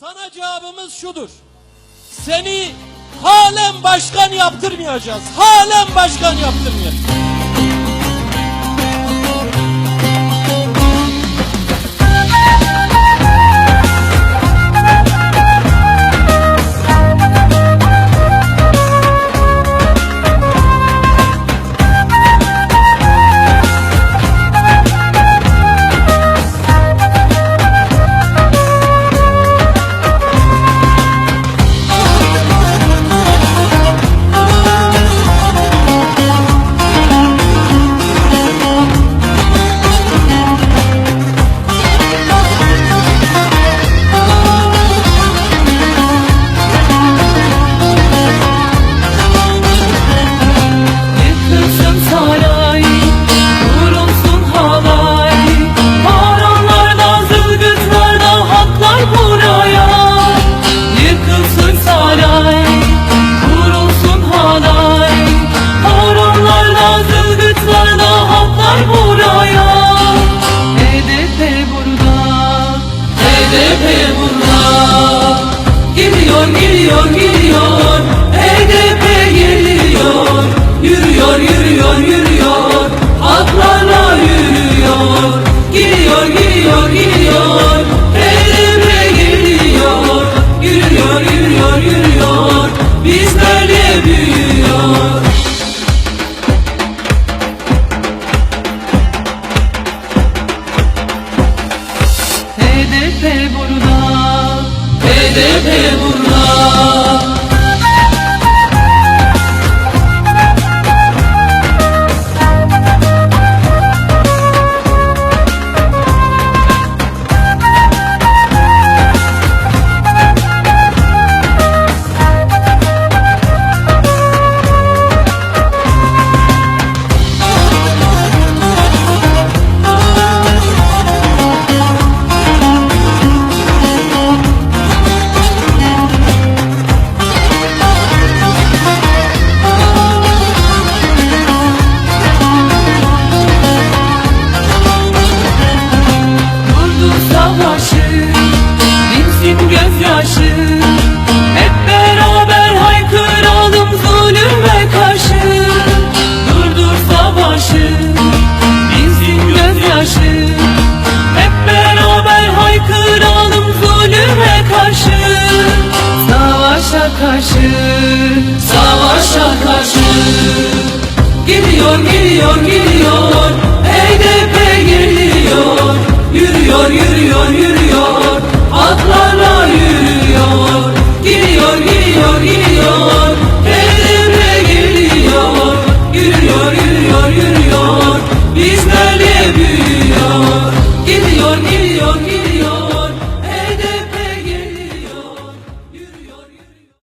Sana cevabımız şudur. Seni halen başkan yaptırmayacağız. Halen başkan yaptırmayacağız. Haklar buraya. HDP burada, HDP burada. Geliyor, geliyor, geliyor sebebuna karşı Savaşa karşı. Gidiyor gidiyor gidiyor HDP geliyor. Yürüyor yürüyor yürüyor Atlarla yürüyor. Gidiyor gidiyor gidiyor HDP geliyor. Yürüyor yürüyor yürüyor Bizlerle büyüyor. Gidiyor gidiyor gidiyor